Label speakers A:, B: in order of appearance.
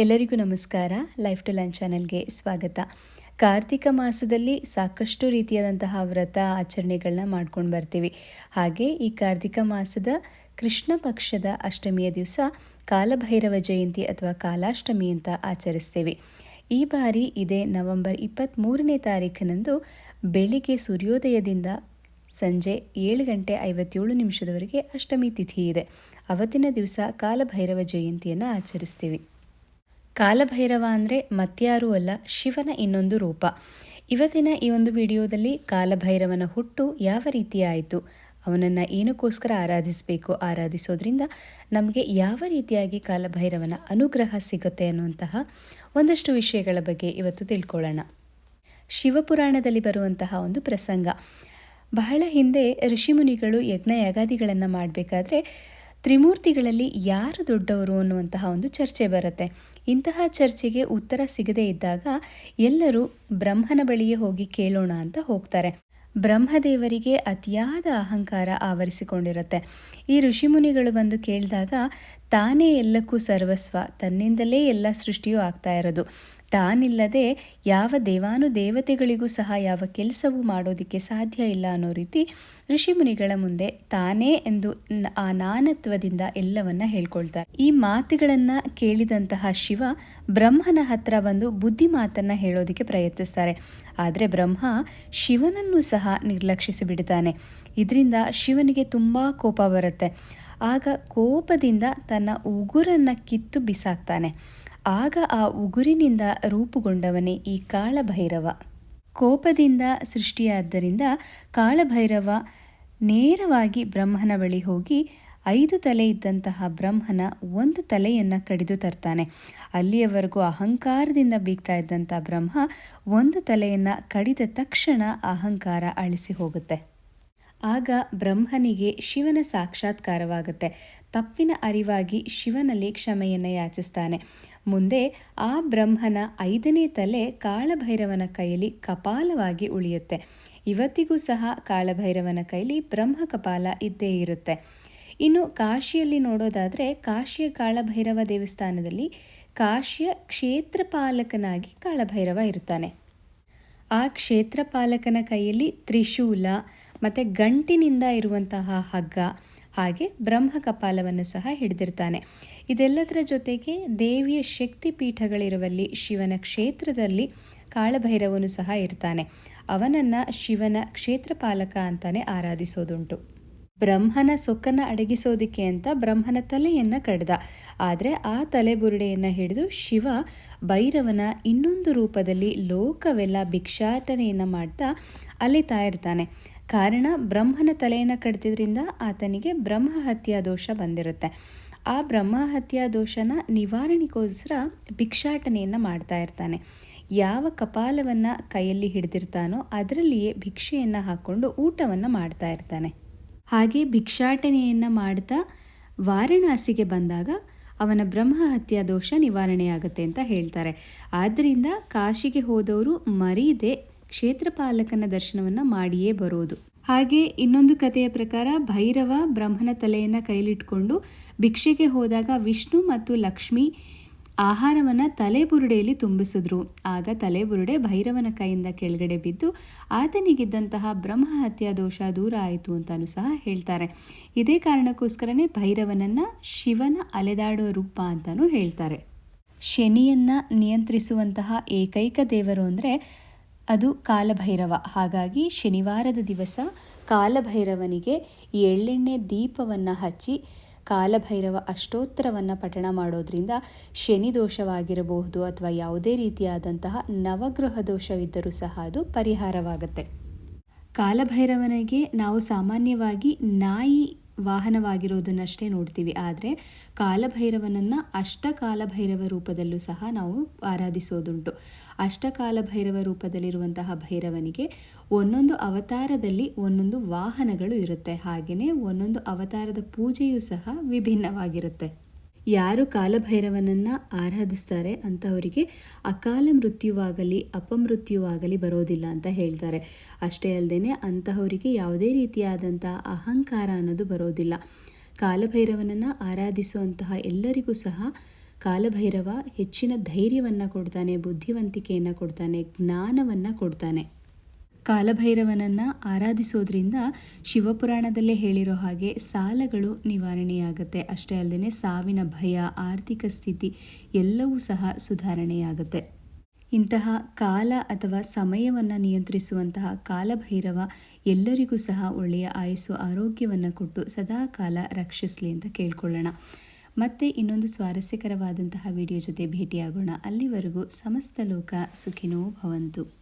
A: ಎಲ್ಲರಿಗೂ ನಮಸ್ಕಾರ. Life to line ಚಾನೆಲ್ಗೆ ಸ್ವಾಗತ. ಕಾರ್ತಿಕ ಮಾಸದಲ್ಲಿ ಸಾಕಷ್ಟು ರೀತಿಯಾದಂತಹ ವ್ರತ ಆಚರಣೆಗಳನ್ನ ಮಾಡ್ಕೊಂಡು ಬರ್ತೀವಿ. ಹಾಗೆ ಈ ಕಾರ್ತಿಕ ಮಾಸದ ಕೃಷ್ಣ ಪಕ್ಷದ ಅಷ್ಟಮಿಯ ದಿವಸ ಕಾಲಭೈರವ ಜಯಂತಿ ಅಥವಾ ಕಾಲಾಷ್ಟಮಿ ಅಂತ ಆಚರಿಸ್ತೇವೆ. ಈ ಬಾರಿ ಇದೇ ನವೆಂಬರ್ ಇಪ್ಪತ್ತ್ಮೂರನೇ ತಾರೀಕಿನಂದು ಬೆಳಿಗ್ಗೆ ಸೂರ್ಯೋದಯದಿಂದ ಸಂಜೆ ಏಳು ಗಂಟೆ ಐವತ್ತೇಳು ನಿಮಿಷದವರೆಗೆ ಅಷ್ಟಮಿ ತಿಥಿ ಇದೆ. ಅವತ್ತಿನ ದಿವಸ ಕಾಲಭೈರವ ಜಯಂತಿಯನ್ನು ಆಚರಿಸ್ತೀವಿ. ಕಾಲಭೈರವ ಅಂದರೆ ಮತ್ಯಾರೂ ಅಲ್ಲ, ಶಿವನ ಇನ್ನೊಂದು ರೂಪ. ಇವತ್ತಿನ ಈ ಒಂದು ವಿಡಿಯೋದಲ್ಲಿ ಕಾಲಭೈರವನ ಹುಟ್ಟು ಯಾವ ರೀತಿ ಆಯಿತು, ಅವನನ್ನು ಏನಕ್ಕೋಸ್ಕರ ಆರಾಧಿಸಬೇಕು, ಆರಾಧಿಸೋದ್ರಿಂದ ನಮಗೆ ಯಾವ ರೀತಿಯಾಗಿ ಕಾಲಭೈರವನ ಅನುಗ್ರಹ ಸಿಗುತ್ತೆ ಅನ್ನುವಂತಹ ಒಂದಷ್ಟು ವಿಷಯಗಳ ಬಗ್ಗೆ ಇವತ್ತು ತಿಳ್ಕೊಳ್ಳೋಣ. ಶಿವಪುರಾಣದಲ್ಲಿ ಬರುವಂತಹ ಒಂದು ಪ್ರಸಂಗ. ಬಹಳ ಹಿಂದೆ ಋಷಿಮುನಿಗಳು ಯಜ್ಞ ಯಾಗಾದಿಗಳನ್ನು ಮಾಡಬೇಕಾದ್ರೆ ತ್ರಿಮೂರ್ತಿಗಳಲ್ಲಿ ಯಾರು ದೊಡ್ಡವರು ಅನ್ನುವಂತಹ ಒಂದು ಚರ್ಚೆ ಬರುತ್ತೆ. ಇಂತಹ ಚರ್ಚೆಗೆ ಉತ್ತರ ಸಿಗದೇ ಇದ್ದಾಗ ಎಲ್ಲರೂ ಬ್ರಹ್ಮನ ಬಳಿಯೇ ಹೋಗಿ ಕೇಳೋಣ ಅಂತ ಹೋಗ್ತಾರೆ. ಬ್ರಹ್ಮದೇವರಿಗೆ ಅತಿಯಾದ ಅಹಂಕಾರ ಆವರಿಸಿಕೊಂಡಿರುತ್ತೆ. ಈ ಋಷಿಮುನಿಗಳು ಬಂದು ಕೇಳಿದಾಗ ತಾನೇ ಎಲ್ಲಕ್ಕೂ ಸರ್ವಸ್ವ, ತನ್ನಿಂದಲೇ ಎಲ್ಲ ಸೃಷ್ಟಿಯೂ ಆಗ್ತಾ ಇರೋದು. ತಾನಿಲ್ಲದೆ ಯಾವ ದೇವಾನು ದೇವತೆಗಳಿಗೂ ಸಹ ಯಾವ ಕೆಲಸವೂ ಮಾಡೋದಕ್ಕೆ ಸಾಧ್ಯ ಇಲ್ಲ ಅನ್ನೋ ರೀತಿ ಋಷಿಮುನಿಗಳ ಮುಂದೆ ತಾನೇ ಎಂದು ಆ ನಾನತ್ವದಿಂದ ಎಲ್ಲವನ್ನ ಹೇಳ್ಕೊಳ್ತಾರೆ. ಈ ಮಾತುಗಳನ್ನು ಕೇಳಿದಂತಹ ಶಿವ ಬ್ರಹ್ಮನ ಹತ್ರ ಬಂದು ಬುದ್ಧಿ ಮಾತನ್ನ ಹೇಳೋದಕ್ಕೆ ಪ್ರಯತ್ನಿಸ್ತಾರೆ. ಆದರೆ ಬ್ರಹ್ಮ ಶಿವನನ್ನು ಸಹ ನಿರ್ಲಕ್ಷಿಸಿ ಬಿಡ್ತಾನೆ ಇದರಿಂದ ಶಿವನಿಗೆ ತುಂಬ ಕೋಪ ಬರುತ್ತೆ. ಆಗ ಕೋಪದಿಂದ ತನ್ನ ಉಗುರನ್ನು ಕಿತ್ತು ಬಿಸಾಕ್ತಾನೆ. ಆಗ ಆ ಉಗುರಿನಿಂದ ರೂಪುಗೊಂಡವನೇ ಈ ಕಾಳಭೈರವ. ಕೋಪದಿಂದ ಸೃಷ್ಟಿಯಾದ್ದರಿಂದ ಕಾಳಭೈರವ ನೇರವಾಗಿ ಬ್ರಹ್ಮನ ಬಳಿ ಹೋಗಿ ಐದು ತಲೆ ಇದ್ದಂತಹ ಬ್ರಹ್ಮನ ಒಂದು ತಲೆಯನ್ನು ಕಡಿದು ತರ್ತಾನೆ. ಅಲ್ಲಿಯವರೆಗೂ ಅಹಂಕಾರದಿಂದ ಬೀಗ್ತಾ ಇದ್ದಂಥ ಬ್ರಹ್ಮ ಒಂದು ತಲೆಯನ್ನು ಕಡಿದ ತಕ್ಷಣ ಅಹಂಕಾರ ಅಳಿಸಿ ಹೋಗುತ್ತೆ. ಆಗ ಬ್ರಹ್ಮನಿಗೆ ಶಿವನ ಸಾಕ್ಷಾತ್ಕಾರವಾಗುತ್ತೆ. ತಪ್ಪಿನ ಅರಿವಾಗಿ ಶಿವನಲ್ಲಿ ಕ್ಷಮೆಯನ್ನು ಯಾಚಿಸ್ತಾನೆ. ಮುಂದೆ ಆ ಬ್ರಹ್ಮನ ಐದನೇ ತಲೆ ಕಾಳಭೈರವನ ಕೈಯಲ್ಲಿ ಕಪಾಲವಾಗಿ ಉಳಿಯುತ್ತೆ. ಇವತ್ತಿಗೂ ಸಹ ಕಾಳಭೈರವನ ಕೈಲಿ ಬ್ರಹ್ಮ ಕಪಾಲ ಇದ್ದೇ ಇರುತ್ತೆ. ಇನ್ನು ಕಾಶಿಯಲ್ಲಿ ನೋಡೋದಾದರೆ ಕಾಶಿಯ ಕಾಳಭೈರವ ದೇವಸ್ಥಾನದಲ್ಲಿ ಕಾಶಿಯ ಕ್ಷೇತ್ರಪಾಲಕನಾಗಿ ಕಾಳಭೈರವ ಇರ್ತಾನೆ. ಆ ಕ್ಷೇತ್ರಪಾಲಕನ ಕೈಯಲ್ಲಿ ತ್ರಿಶೂಲ, ಮತ್ತು ಗಂಟಿನಿಂದ ಇರುವಂತಹ ಹಗ್ಗ, ಹಾಗೆ ಬ್ರಹ್ಮ ಕಪಾಲವನ್ನು ಸಹ ಹಿಡಿದಿರ್ತಾನೆ. ಇದೆಲ್ಲದರ ಜೊತೆಗೆ ದೇವಿಯ ಶಕ್ತಿ ಪೀಠಗಳಿರುವಲ್ಲಿ ಶಿವನ ಕ್ಷೇತ್ರದಲ್ಲಿ ಕಾಳಭೈರವನು ಸಹ ಇರ್ತಾನೆ. ಅವನನ್ನು ಶಿವನ ಕ್ಷೇತ್ರಪಾಲಕ ಅಂತಾನೆ ಆರಾಧಿಸೋದುಂಟು. ಬ್ರಹ್ಮನ ಸೊಕ್ಕನ್ನು ಅಡಗಿಸೋದಿಕ್ಕೆ ಅಂತ ಬ್ರಹ್ಮನ ತಲೆಯನ್ನು ಕಡ್ದ. ಆದರೆ ಆ ತಲೆಬುರುಡೆಯನ್ನು ಹಿಡಿದು ಶಿವ ಭೈರವನ ಇನ್ನೊಂದು ರೂಪದಲ್ಲಿ ಲೋಕವೆಲ್ಲ ಭಿಕ್ಷಾಟನೆಯನ್ನು ಮಾಡ್ತಾ ಅಲಿತಾ ಇರ್ತಾನೆ. ಕಾರಣ ಬ್ರಹ್ಮನ ತಲೆಯನ್ನು ಕಡ್ತಿದ್ರಿಂದ ಆತನಿಗೆ ಬ್ರಹ್ಮ ಹತ್ಯಾ ದೋಷ ಬಂದಿರುತ್ತೆ. ಆ ಬ್ರಹ್ಮ ಹತ್ಯಾ ದೋಷನ ನಿವಾರಣೆಗೋಸ್ಕರ ಭಿಕ್ಷಾಟನೆಯನ್ನು ಮಾಡ್ತಾ ಇರ್ತಾನೆ. ಯಾವ ಕಪಾಲವನ್ನು ಕೈಯಲ್ಲಿ ಹಿಡಿದಿರ್ತಾನೋ ಅದರಲ್ಲಿಯೇ ಭಿಕ್ಷೆಯನ್ನು ಹಾಕ್ಕೊಂಡು ಊಟವನ್ನು ಮಾಡ್ತಾ ಇರ್ತಾನೆ. ಹಾಗೆ ಭಿಕ್ಷಾಟನೆಯನ್ನು ಮಾಡ್ತಾ ವಾರಣಾಸಿಗೆ ಬಂದಾಗ ಅವನ ಬ್ರಹ್ಮ ಹತ್ಯಾ ದೋಷ ನಿವಾರಣೆಯಾಗುತ್ತೆ ಅಂತ ಹೇಳ್ತಾರೆ. ಆದ್ದರಿಂದ ಕಾಶಿಗೆ ಹೋದವರು ಮರೀದೆ ಕ್ಷೇತ್ರಪಾಲಕನ ದರ್ಶನವನ್ನು ಮಾಡಿಯೇ ಬರೋದು. ಹಾಗೆ ಇನ್ನೊಂದು ಕಥೆಯ ಪ್ರಕಾರ ಭೈರವ ಬ್ರಹ್ಮನ ತಲೆಯನ್ನು ಕೈಲಿಟ್ಕೊಂಡು ಭಿಕ್ಷೆಗೆ ಹೋದಾಗ ವಿಷ್ಣು ಮತ್ತು ಲಕ್ಷ್ಮಿ ಆಹಾರವನ್ನು ತಲೆಬುರುಡೆಯಲ್ಲಿ ತುಂಬಿಸಿದ್ರು. ಆಗ ತಲೆಬುರುಡೆ ಭೈರವನ ಕೈಯಿಂದ ಕೆಳಗಡೆ ಬಿದ್ದು, ಆತನಿಗಿದ್ದಂತಹ ಬ್ರಹ್ಮ ಹತ್ಯಾ ದೋಷ ದೂರ ಆಯಿತು ಅಂತಲೂ ಸಹ ಹೇಳ್ತಾರೆ. ಇದೇ ಕಾರಣಕ್ಕೋಸ್ಕರನೇ ಭೈರವನನ್ನು ಶಿವನ ಅಲೆದಾಡುವ ರೂಪ ಅಂತಲೂ ಹೇಳ್ತಾರೆ. ಶನಿಯನ್ನು ನಿಯಂತ್ರಿಸುವಂತಹ ಏಕೈಕ ದೇವರು ಅಂದರೆ ಅದು ಕಾಲಭೈರವ. ಹಾಗಾಗಿ ಶನಿವಾರದ ದಿವಸ ಕಾಲಭೈರವನಿಗೆ ಎಳ್ಳೆಣ್ಣೆ ದೀಪವನ್ನು ಹಚ್ಚಿ ಕಾಲಭೈರವ ಅಷ್ಟೋತ್ತರವನ್ನು ಪಠಣ ಮಾಡೋದ್ರಿಂದ ಶನಿ ದೋಷವಾಗಿರಬಹುದು ಅಥವಾ ಯಾವುದೇ ರೀತಿಯಾದಂತಹ ನವಗ್ರಹ ದೋಷವಿದ್ದರೂ ಸಹ ಅದು ಪರಿಹಾರವಾಗುತ್ತೆ. ಕಾಲಭೈರವನಿಗೆ ನಾವು ಸಾಮಾನ್ಯವಾಗಿ ನಾಯಿ ವಾಹನವಾಗಿರೋದನ್ನಷ್ಟೇ ನೋಡ್ತೀವಿ. ಆದರೆ ಕಾಲಭೈರವನನ್ನು ಅಷ್ಟಕಾಲಭೈರವ ರೂಪದಲ್ಲೂ ಸಹ ನಾವು ಆರಾಧಿಸೋದುಂಟು. ಅಷ್ಟಕಾಲಭೈರವ ರೂಪದಲ್ಲಿರುವಂತಹ ಭೈರವನಿಗೆ ಒಂದೊಂದು ಅವತಾರದಲ್ಲಿ ಒಂದೊಂದು ವಾಹನಗಳು ಇರುತ್ತೆ. ಹಾಗೆಯೇ ಒಂದೊಂದು ಅವತಾರದ ಪೂಜೆಯೂ ಸಹ ವಿಭಿನ್ನವಾಗಿರುತ್ತೆ. ಯಾರು ಕಾಲಭೈರವನನ್ನು ಆರಾಧಿಸ್ತಾರೆ ಅಂತಹವರಿಗೆ ಅಕಾಲ ಮೃತ್ಯುವಾಗಲಿ, ಅಪಮೃತ್ಯುವಾಗಲಿ ಬರೋದಿಲ್ಲ ಅಂತ ಹೇಳ್ತಾರೆ. ಅಷ್ಟೇ ಅಲ್ಲದೆ ಅಂತಹವರಿಗೆ ಯಾವುದೇ ರೀತಿಯಾದಂಥ ಅಹಂಕಾರ ಅನ್ನೋದು ಬರೋದಿಲ್ಲ. ಕಾಲಭೈರವನನ್ನು ಆರಾಧಿಸುವಂತಹ ಎಲ್ಲರಿಗೂ ಸಹ ಕಾಲಭೈರವ ಹೆಚ್ಚಿನ ಧೈರ್ಯವನ್ನು ಕೊಡ್ತಾನೆ, ಬುದ್ಧಿವಂತಿಕೆಯನ್ನು ಕೊಡ್ತಾನೆ, ಜ್ಞಾನವನ್ನು ಕೊಡ್ತಾನೆ. ಕಾಲಭೈರವನನ್ನು ಆರಾಧಿಸೋದ್ರಿಂದ ಶಿವಪುರಾಣದಲ್ಲೇ ಹೇಳಿರೋ ಹಾಗೆ ಸಾಲಗಳು ನಿವಾರಣೆಯಾಗುತ್ತೆ. ಅಷ್ಟೇ ಅಲ್ಲದೆ ಸಾವಿನ ಭಯ, ಆರ್ಥಿಕ ಸ್ಥಿತಿ ಎಲ್ಲವೂ ಸಹ ಸುಧಾರಣೆಯಾಗುತ್ತೆ. ಇಂತಹ ಕಾಲ ಅಥವಾ ಸಮಯವನ್ನು ನಿಯಂತ್ರಿಸುವಂತಹ ಕಾಲಭೈರವ ಎಲ್ಲರಿಗೂ ಸಹ ಒಳ್ಳೆಯ ಆಯಸ್ಸು, ಆರೋಗ್ಯವನ್ನು ಕೊಟ್ಟು ಸದಾ ಕಾಲ ರಕ್ಷಿಸಲಿ ಅಂತ ಕೇಳ್ಕೊಳ್ಳೋಣ. ಮತ್ತೆ ಇನ್ನೊಂದು ಸ್ವಾರಸ್ಯಕರವಾದಂತಹ ವಿಡಿಯೋ ಜೊತೆ ಭೇಟಿಯಾಗೋಣ. ಅಲ್ಲಿವರೆಗೂ ಸಮಸ್ತ ಲೋಕ ಸುಖಿನೋ ಭವಂತು.